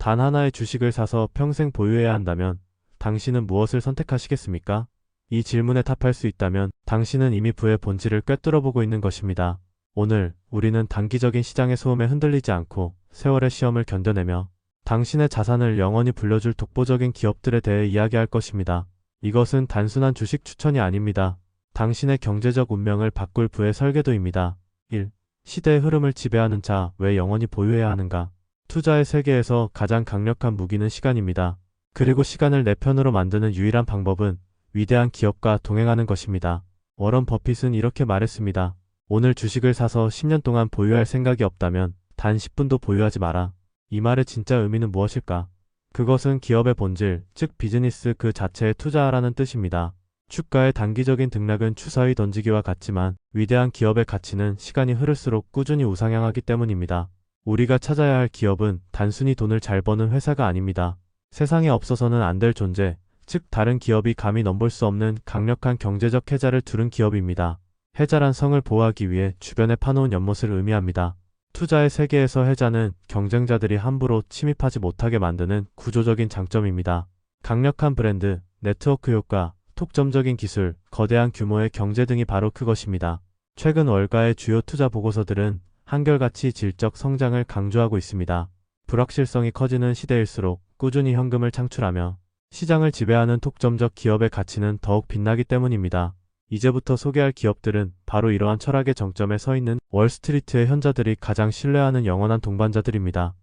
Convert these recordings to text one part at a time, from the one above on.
단 하나의 주식을 사서 평생 보유해야 한다면 당신은 무엇을 선택하시겠습니까? 이 질문에 답할 수 있다면 당신은 이미 부의 본질을 꿰뚫어 보고 있는 것입니다. 오늘 우리는 단기적인 시장의 소음에 흔들리지 않고 세월의 시험을 견뎌내며 당신의 자산을 영원히 불려줄 독보적인 기업들에 대해 이야기할 것입니다. 이것은 단순한 주식 추천이 아닙니다. 당신의 경제적 운명을 바꿀 부의 설계도입니다. 1. 시대의 흐름을 지배하는 자 왜 영원히 보유해야 하는가? 투자의 세계에서 가장 강력한 무기는 시간입니다. 그리고 시간을 내 편으로 만드는 유일한 방법은 위대한 기업과 동행하는 것입니다. 워런 버핏은 이렇게 말했습니다. 오늘 주식을 사서 10년 동안 보유할 생각이 없다면 단 10분도 보유하지 마라. 이 말의 진짜 의미는 무엇일까? 그것은 기업의 본질, 즉 비즈니스 그 자체에 투자하라는 뜻입니다. 주가의 단기적인 등락은 추사위 던지기와 같지만 위대한 기업의 가치는 시간이 흐를수록 꾸준히 우상향하기 때문입니다. 우리가 찾아야 할 기업은 단순히 돈을 잘 버는 회사가 아닙니다. 세상에 없어서는 안 될 존재, 즉 다른 기업이 감히 넘볼 수 없는 강력한 경제적 해자를 두른 기업입니다. 해자란 성을 보호하기 위해 주변에 파놓은 연못을 의미합니다. 투자의 세계에서 해자는 경쟁자들이 함부로 침입하지 못하게 만드는 구조적인 장점입니다. 강력한 브랜드, 네트워크 효과, 독점적인 기술, 거대한 규모의 경제 등이 바로 그것입니다. 최근 월가의 주요 투자 보고서들은 한결같이 질적 성장을 강조하고 있습니다. 불확실성이 커지는 시대일수록 꾸준히 현금을 창출하며 시장을 지배하는 독점적 기업의 가치는 더욱 빛나기 때문입니다. 이제부터 소개할 기업들은 바로 이러한 철학의 정점에 서 있는 월스트리트의 현자들이 가장 신뢰하는 영원한 동반자들입니다.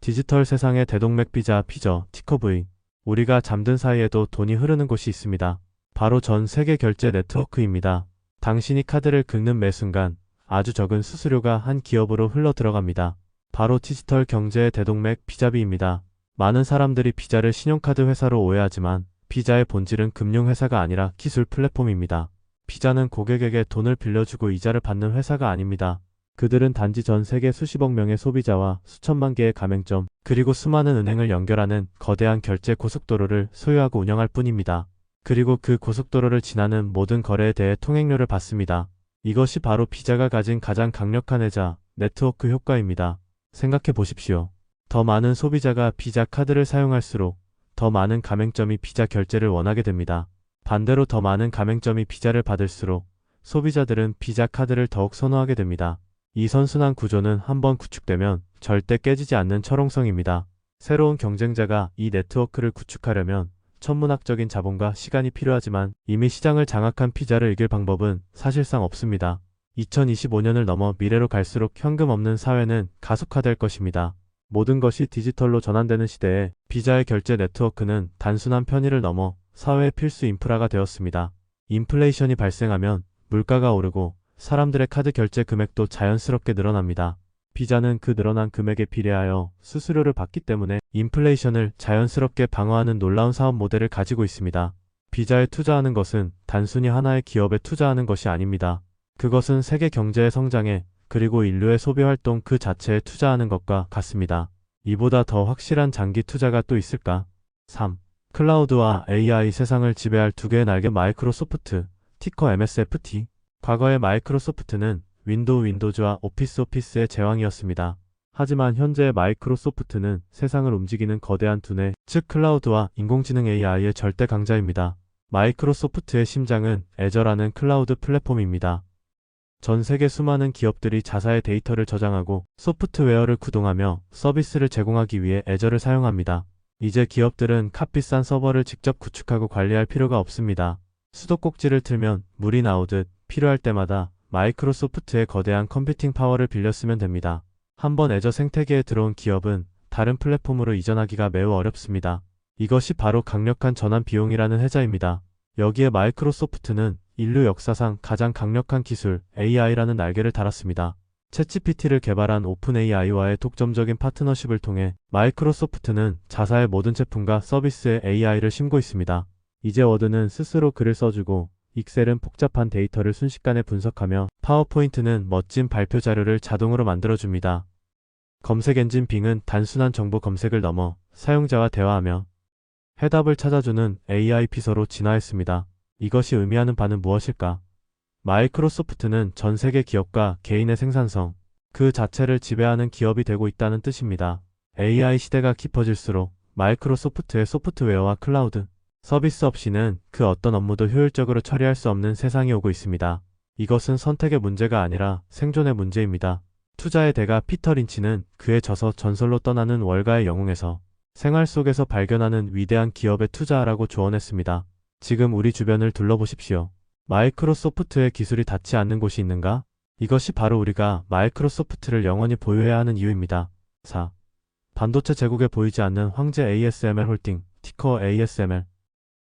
디지털 세상의 대동맥 비자 피저 티커브이 우리가 잠든 사이에도 돈이 흐르는 곳이 있습니다. 바로 전 세계 결제 네트워크입니다. 당신이 카드를 긁는 매 순간 아주 적은 수수료가 한 기업으로 흘러 들어갑니다. 바로 디지털 경제의 대동맥 비자비입니다. 많은 사람들이 비자를 신용카드 회사로 오해하지만 비자의 본질은 금융회사가 아니라 기술 플랫폼입니다. 비자는 고객에게 돈을 빌려주고 이자를 받는 회사가 아닙니다. 그들은 단지 전 세계 수십억 명의 소비자와 수천만 개의 가맹점, 그리고 수많은 은행을 연결하는 거대한 결제 고속도로를 소유하고 운영할 뿐입니다. 그리고 그 고속도로를 지나는 모든 거래에 대해 통행료를 받습니다. 이것이 바로 비자가 가진 가장 강력한 해자, 네트워크 효과입니다. 생각해 보십시오. 더 많은 소비자가 비자 카드를 사용할수록 더 많은 가맹점이 비자 결제를 원하게 됩니다. 반대로 더 많은 가맹점이 비자를 받을수록 소비자들은 비자 카드를 더욱 선호하게 됩니다. 이 선순환 구조는 한번 구축되면 절대 깨지지 않는 철옹성입니다. 새로운 경쟁자가 이 네트워크를 구축하려면 천문학적인 자본과 시간이 필요하지만 이미 시장을 장악한 피자를 이길 방법은 사실상 없습니다. 2025년을 넘어 미래로 갈수록 현금 없는 사회는 가속화될 것입니다. 모든 것이 디지털로 전환되는 시대에 비자의 결제 네트워크는 단순한 편의를 넘어 사회의 필수 인프라가 되었습니다. 인플레이션이 발생하면 물가가 오르고 사람들의 카드 결제 금액도 자연스럽게 늘어납니다. 비자는 그 늘어난 금액에 비례하여 수수료를 받기 때문에 인플레이션을 자연스럽게 방어하는 놀라운 사업 모델을 가지고 있습니다. 비자에 투자하는 것은 단순히 하나의 기업에 투자하는 것이 아닙니다. 그것은 세계 경제의 성장에 그리고 인류의 소비 활동 그 자체에 투자하는 것과 같습니다. 이보다 더 확실한 장기 투자가 또 있을까? 3. 클라우드와 AI 세상을 지배할 두 개의 날개 마이크로소프트, 티커 MSFT. 과거의 마이크로소프트는 윈도우 윈도우즈와 오피스 오피스의 제왕이었습니다. 하지만 현재의 마이크로소프트는 세상을 움직이는 거대한 두뇌, 즉 클라우드와 인공지능 AI의 절대 강자입니다. 마이크로소프트의 심장은 애저라는 클라우드 플랫폼입니다. 전 세계 수많은 기업들이 자사의 데이터를 저장하고 소프트웨어를 구동하며 서비스를 제공하기 위해 애저를 사용합니다. 이제 기업들은 값비싼 서버를 직접 구축하고 관리할 필요가 없습니다. 수도꼭지를 틀면 물이 나오듯 필요할 때마다 마이크로소프트의 거대한 컴퓨팅 파워를 빌려 쓰면 됩니다. 한번 애저 생태계에 들어온 기업은 다른 플랫폼으로 이전하기가 매우 어렵습니다. 이것이 바로 강력한 전환 비용이라는 해자입니다. 여기에 마이크로소프트는 인류 역사상 가장 강력한 기술 AI라는 날개를 달았습니다. 챗GPT를 개발한 오픈AI와의 독점적인 파트너십을 통해 마이크로소프트는 자사의 모든 제품과 서비스에 AI를 심고 있습니다. 이제 워드는 스스로 글을 써주고 익셀은 복잡한 데이터를 순식간에 분석하며 파워포인트는 멋진 발표 자료를 자동으로 만들어줍니다. 검색 엔진 빙은 단순한 정보 검색을 넘어 사용자와 대화하며 해답을 찾아주는 AI 비서로 진화했습니다. 이것이 의미하는 바는 무엇일까? 마이크로소프트는 전 세계 기업과 개인의 생산성, 그 자체를 지배하는 기업이 되고 있다는 뜻입니다. AI 시대가 깊어질수록 마이크로소프트의 소프트웨어와 클라우드 서비스 없이는 그 어떤 업무도 효율적으로 처리할 수 없는 세상이 오고 있습니다. 이것은 선택의 문제가 아니라 생존의 문제입니다. 투자의 대가 피터 린치는 그의 저서 전설로 떠나는 월가의 영웅에서 생활 속에서 발견하는 위대한 기업에 투자하라고 조언했습니다. 지금 우리 주변을 둘러보십시오. 마이크로소프트의 기술이 닿지 않는 곳이 있는가? 이것이 바로 우리가 마이크로소프트를 영원히 보유해야 하는 이유입니다. 4. 반도체 제국에 보이지 않는 황제 ASML 홀딩, 티커 ASML.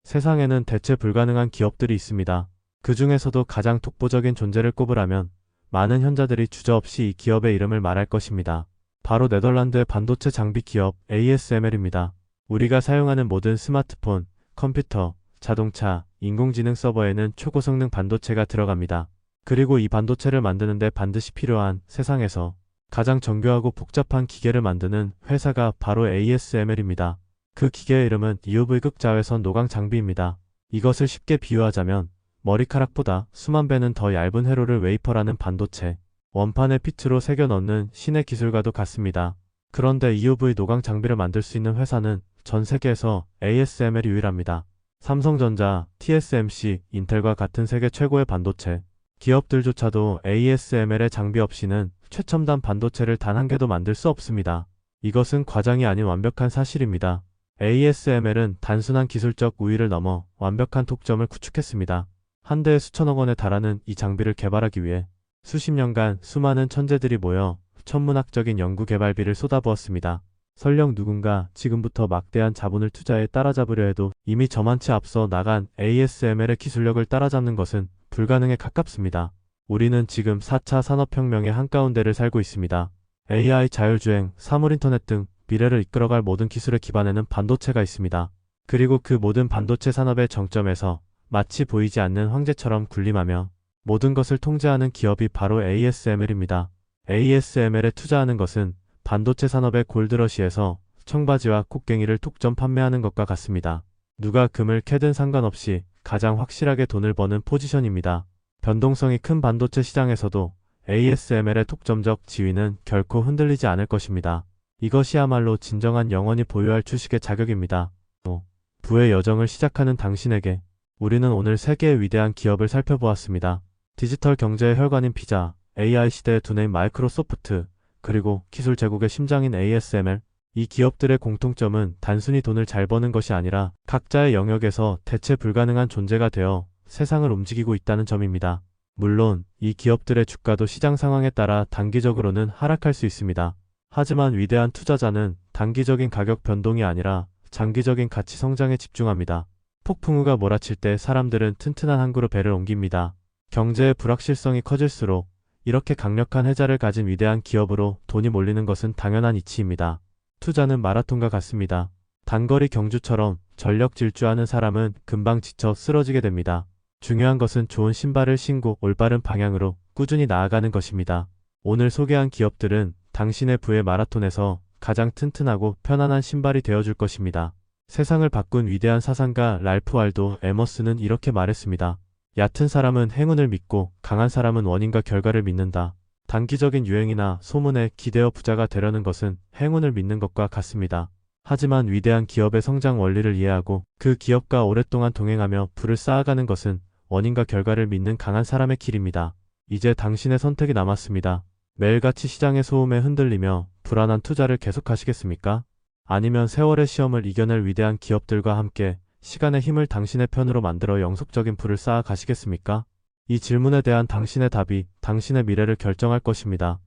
세상에는 대체 불가능한 기업들이 있습니다. 그 중에서도 가장 독보적인 존재를 꼽으라면 많은 현자들이 주저없이 이 기업의 이름을 말할 것입니다. 바로 네덜란드의 반도체 장비 기업 ASML입니다. 우리가 사용하는 모든 스마트폰, 컴퓨터, 자동차, 인공지능 서버에는 초고성능 반도체가 들어갑니다. 그리고 이 반도체를 만드는데 반드시 필요한 세상에서 가장 정교하고 복잡한 기계를 만드는 회사가 바로 ASML입니다. 그 기계의 이름은 EUV 극자외선 노광 장비입니다. 이것을 쉽게 비유하자면 머리카락보다 수만 배는 더 얇은 회로를 웨이퍼라는 반도체, 원판에 피트로 새겨 넣는 신의 기술과도 같습니다. 그런데 EUV 노광 장비를 만들 수 있는 회사는 전 세계에서 ASML이 유일합니다. 삼성전자, TSMC, 인텔과 같은 세계 최고의 반도체 기업들조차도 ASML의 장비 없이는 최첨단 반도체를 단 한 개도 만들 수 없습니다. 이것은 과장이 아닌 완벽한 사실입니다. ASML은 단순한 기술적 우위를 넘어 완벽한 독점을 구축했습니다. 한 대에 수천억 원에 달하는 이 장비를 개발하기 위해 수십 년간 수많은 천재들이 모여 천문학적인 연구 개발비를 쏟아부었습니다. 설령 누군가 지금부터 막대한 자본을 투자해 따라잡으려 해도 이미 저만치 앞서 나간 ASML의 기술력을 따라잡는 것은 불가능에 가깝습니다. 우리는 지금 4차 산업혁명의 한가운데를 살고 있습니다. AI, 자율주행, 사물인터넷 등 미래를 이끌어갈 모든 기술의 기반에는 반도체가 있습니다. 그리고 그 모든 반도체 산업의 정점에서 마치 보이지 않는 황제처럼 군림하며 모든 것을 통제하는 기업이 바로 ASML입니다. ASML에 투자하는 것은 반도체 산업의 골드러시에서 청바지와 곡괭이를 톡점 판매하는 것과 같습니다. 누가 금을 캐든 상관없이 가장 확실하게 돈을 버는 포지션입니다. 변동성이 큰 반도체 시장에서도 ASML의 독점적 지위는 결코 흔들리지 않을 것입니다. 이것이야말로 진정한 영원히 보유할 주식의 자격입니다. 5. 부의 여정을 시작하는 당신에게 우리는 오늘 세계의 위대한 기업을 살펴보았습니다. 디지털 경제의 혈관인 피자, AI 시대의 두뇌인 마이크로소프트, 그리고 기술 제국의 심장인 ASML. 이 기업들의 공통점은 단순히 돈을 잘 버는 것이 아니라 각자의 영역에서 대체 불가능한 존재가 되어 세상을 움직이고 있다는 점입니다. 물론 이 기업들의 주가도 시장 상황에 따라 단기적으로는 하락할 수 있습니다. 하지만 위대한 투자자는 단기적인 가격 변동이 아니라 장기적인 가치 성장에 집중합니다. 폭풍우가 몰아칠 때 사람들은 튼튼한 항구로 배를 옮깁니다. 경제의 불확실성이 커질수록 이렇게 강력한 해자를 가진 위대한 기업으로 돈이 몰리는 것은 당연한 이치입니다. 투자는 마라톤과 같습니다. 단거리 경주처럼 전력 질주하는 사람은 금방 지쳐 쓰러지게 됩니다. 중요한 것은 좋은 신발을 신고 올바른 방향으로 꾸준히 나아가는 것입니다. 오늘 소개한 기업들은 당신의 부의 마라톤에서 가장 튼튼하고 편안한 신발이 되어줄 것입니다. 세상을 바꾼 위대한 사상가 랄프 알도 에머스는 이렇게 말했습니다. 얕은 사람은 행운을 믿고 강한 사람은 원인과 결과를 믿는다. 단기적인 유행이나 소문에 기대어 부자가 되려는 것은 행운을 믿는 것과 같습니다. 하지만 위대한 기업의 성장 원리를 이해하고 그 기업과 오랫동안 동행하며 부를 쌓아가는 것은 원인과 결과를 믿는 강한 사람의 길입니다. 이제 당신의 선택이 남았습니다. 매일같이 시장의 소음에 흔들리며 불안한 투자를 계속하시겠습니까? 아니면 세월의 시험을 이겨낼 위대한 기업들과 함께 시간의 힘을 당신의 편으로 만들어 영속적인 부를 쌓아 가시겠습니까? 이 질문에 대한 당신의 답이 당신의 미래를 결정할 것입니다.